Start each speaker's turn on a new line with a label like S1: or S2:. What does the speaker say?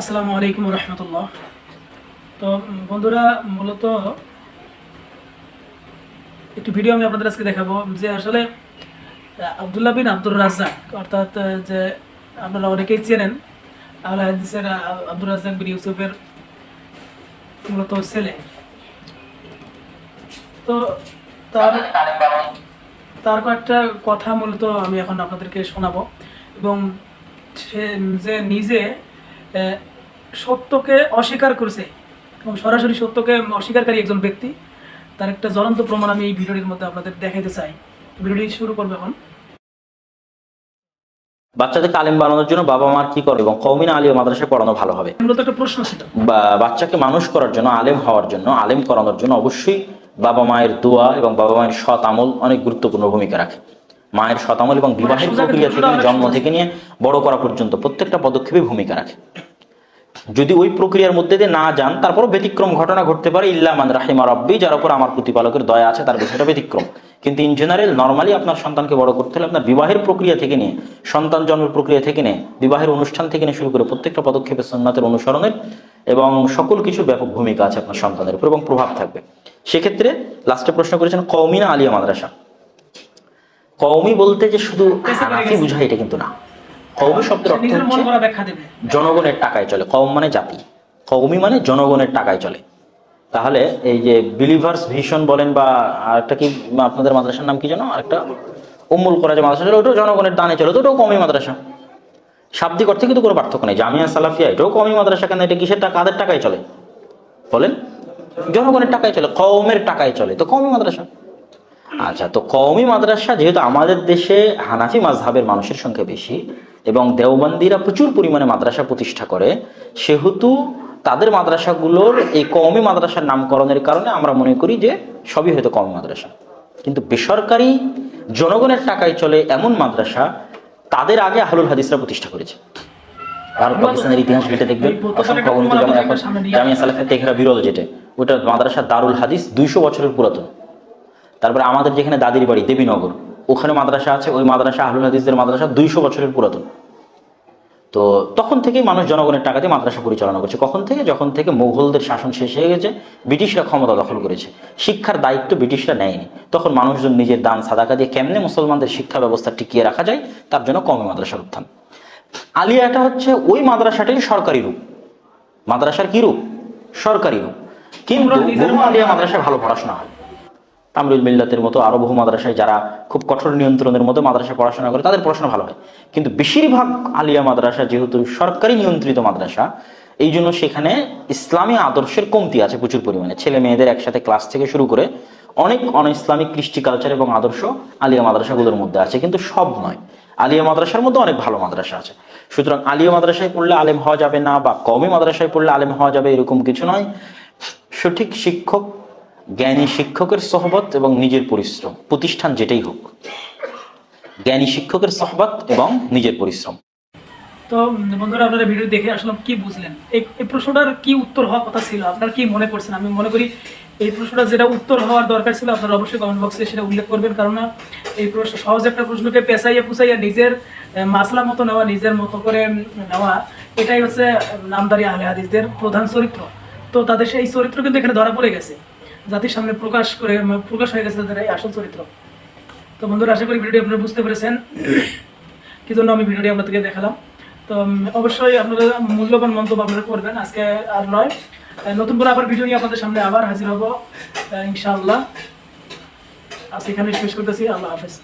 S1: আসসালামু আলাইকুম রহমতুল্লাহ। তো বন্ধুরা, মূলত একটি ভিডিও আমি আপনাদের আজকে দেখাবো যে আসলে আব্দুল্লাহ বিন আব্দুর রাজ্জাক, অর্থাৎ যে আপনারা অনেকেই চেনেন আল হাদিসের আব্দুর রাজ্জাক বিন ইউসুফের মূলত ছেলে। তো, তার তার কয়েকটা কথা মূলত আমি এখন আপনাদেরকে শোনাবো এবং সে যে নিজে সত্যকে অস্বীকার করছে এবং সরাসরি সত্যকে অস্বীকারকারী একজন ব্যক্তি তার একটা জ্বলন্ত প্রমাণ আমি এই ভিডিওটির মধ্যে আপনাদের দেখাইতে চাই। ভিডিওটি শুরু করব এখন।
S2: বাচ্চাদেরকে আলেম বানানোর জন্য বাবা মার কি করে এবং কৌমিনা আলিয়া মাদ্রাসায় পড়ানো ভালো হবে?
S1: মূলত একটা প্রশ্ন ছিল।
S2: বাচ্চাকে মানুষ করার জন্য আলেম হওয়ার জন্য আলেম করানোর জন্য অবশ্যই বাবা মায়ের দোয়া এবং বাবা মায়ের সৎ আমল অনেক গুরুত্বপূর্ণ ভূমিকা রাখে। মায়ের আমল এবং বিবাহের প্রক্রিয়া থেকে জন্ম থেকে নিয়ে বড় করা পর্যন্ত প্রত্যেকটা পদক্ষেপে ভূমিকা রাখে। যদি ওই প্রক্রিয়ার মধ্যে দিয়ে না যান তারপরও ব্যতিক্রম ঘটনা ঘটতে পারে। ইল্লামান রাহিমা রব্বি যার উপর আমার প্রতিপালকের দয়া আছে তার বিষয়টা ব্যতিক্রম। কিন্তু ইন জেনারেল নর্মালি আপনার সন্তানকে বড় করতে হলে আপনার বিবাহের প্রক্রিয়া থেকে নিয়ে সন্তান জন্মের প্রক্রিয়া থেকে নিয়ে বিবাহের অনুষ্ঠান থেকে নিয়ে শুরু করে প্রত্যেকটা পদক্ষেপে সন্ন্যাতের অনুসরণের এবং সকল কিছুর ব্যাপক ভূমিকা আছে আপনার সন্তানের উপর এবং প্রভাব থাকবে। সেক্ষেত্রে লাস্টে প্রশ্ন করেছেন কৌমিনা আলিয়া মাদ্রাসা। কৌমি বলতে যে শুধু হানাফি বুঝায় এটা কিন্তু না। কৌমি শব্দের অর্থ হচ্ছে জনগণের টাকায় চলে। কম মানে জাতি। কৌমি মানে জনগণের টাকায় চলে। তাহলে এই যে বিলিভার্স ভিশন বলেন বা আরেকটা কি আপনাদের মাদ্রাসার নাম কি জানো আরেকটা উম্মুল করা যে মাদ্রাসা চলে ওটাও জনগণের দানে চলে তো ওটাও কমই মাদ্রাসা। শাব্দিক অর্থে কিন্তু কোনো পার্থক্য নেই। জামিয়া সালাফিয়া এটাও কমই মাদ্রাসা কেন? এটা কিসের টাকা? কাদের টাকায় চলে? বলেন। জনগণের টাকায় চলে কওমের টাকায় চলে। তো কমই মাদ্রাসা। আচ্ছা তো কওমি মাদ্রাসা যেহেতু আমাদের দেশে হানাফি মাযহাবের মানুষের সংখ্যা বেশি এবং দেওবন্দিরা প্রচুর পরিমাণে মাদ্রাসা প্রতিষ্ঠা করে সেহেতু তাদের মাদ্রাসাগুলোর এই কওমি মাদ্রাসার নামকরণের কারণে আমরা মনে করি যে সবই হয়তো কওমি মাদ্রাসা। কিন্তু বেসরকারি জনগণের টাকায় চলে এমন মাদ্রাসা তাদের আগে আহলুল হাদিসরা প্রতিষ্ঠা করেছে। ভারত পাকিস্তানের ইতিহাস ঘেটে দেখবেন অসংখ্য গ্রন্থ যেমন এখন জামিয়া তেহরা বিরল যেটা ওটা মাদ্রাসা দারুল হাদিস দুইশো বছরের পুরাতন। তারপরে আমাদের যেখানে দাদির বাড়ি দেবীনগর ওখানে মাদ্রাসা আছে ওই মাদ্রাসা আহলুল হাদিসদের মাদ্রাসা দুইশো বছরের পুরাতন। তো তখন থেকেই মানুষ জনগণের টাকা দিয়ে মাদ্রাসা পরিচালনা করছে। কখন থেকে? যখন থেকে মুঘলদের শাসন শেষ হয়ে গেছে ব্রিটিশরা ক্ষমতা দখল করেছে। শিক্ষার দায়িত্ব ব্রিটিশরা নেয়নি। তখন মানুষজন নিজের দান সাদাকা দিয়ে কেমনে মুসলমানদের শিক্ষা ব্যবস্থা টিকিয়ে রাখা যায় তার জন্য কমে মাদ্রাসার উত্থান। আলিয়াটা হচ্ছে ওই মাদ্রাসাটাই সরকারি রূপ। মাদ্রাসার কি রূপ? সরকারি রূপ। কিন্তু আলিয়া মাদ্রাসায় ভালো পড়াশোনা হয়। তামরুল মিল্লাতের মতো আরও বহু মাদ্রাসায় যারা খুব কঠোর নিয়ন্ত্রণের মতো মাদ্রাসায় পড়াশোনা করে, তাদের পড়াশোনা ভালো হয়। কিন্তু বেশিরভাগ আলিয়া মাদ্রাসা যেহেতু সরকারি নিয়ন্ত্রিত মাদ্রাসা, এই জন্য সেখানে ইসলামী আদর্শের কমতি আছে প্রচুর পরিমাণে। ছেলে মেয়েদের একসাথে ক্লাস থেকে শুরু করে অনেক অন ইসলামিক কৃষ্টি কালচার এবং আদর্শ আলিয়া মাদ্রাসাগুলোর মধ্যে আছে, কিন্তু সব নয়। আলিয়া মাদ্রাসার মধ্যে অনেক ভালো মাদ্রাসা আছে। সুতরাং আলিয়া মাদ্রাসায় পড়লে আলেম হওয়া যাবে না বা কমই মাদ্রাসায় পড়লে আলেম হওয়া যাবে এরকম কিছু নয়। সঠিক শিক্ষক জ্ঞানী শিক্ষকের সহবত এবং নিজের পরিশ্রম, প্রতিষ্ঠান যেটাই হোক। জ্ঞানী শিক্ষকের সহবত এবং নিজের পরিশ্রম।
S1: তো, বন্ধুরা, আপনারা ভিডিও দেখে আসলে কি বুঝলেন? এই প্রশ্নটার কি উত্তর হওয়ার কথা ছিল? আপনার কি মনে করছেন? আমি মনে করি এই প্রশ্নটা যেটা উত্তর হওয়ার দরকার ছিল, আপনারা অবশ্যই কমেন্ট বক্সে সেটা উল্লেখ করবেন। কারণ এই প্রশ্ন সহজ একটা প্রশ্নকে পেঁচাইয়া পুষাইয়া নিজের মাসলা মতো নেওয়া, নিজের মতো করে নেওয়া, এটাই হচ্ছে নামদারি আহলে হাদিসদের প্রধান চরিত্র। তো তাদের সেই চরিত্র কিন্তু এখানে ধরা পড়ে গেছে। জাতির সামনে প্রকাশ করে প্রকাশ হয়ে গেছে তাদের এই আসল চরিত্র। তো বন্ধুরা, আশা করি ভিডিওটি আপনারা বুঝতে পেরেছেন। কি জন্য আমি ভিডিওটি আপনাদেরকে দেখালাম? তো অবশ্যই আপনারা মূল্যবান মন্তব্য আপনারা করবেন। আজকে আর নয়। নতুন করে আবার ভিডিও নিয়ে আপনাদের সামনে আবার হাজির হব ইনশাআল্লাহ। আজকে এখানে শেষ করতেছি। আল্লাহ হাফেজ।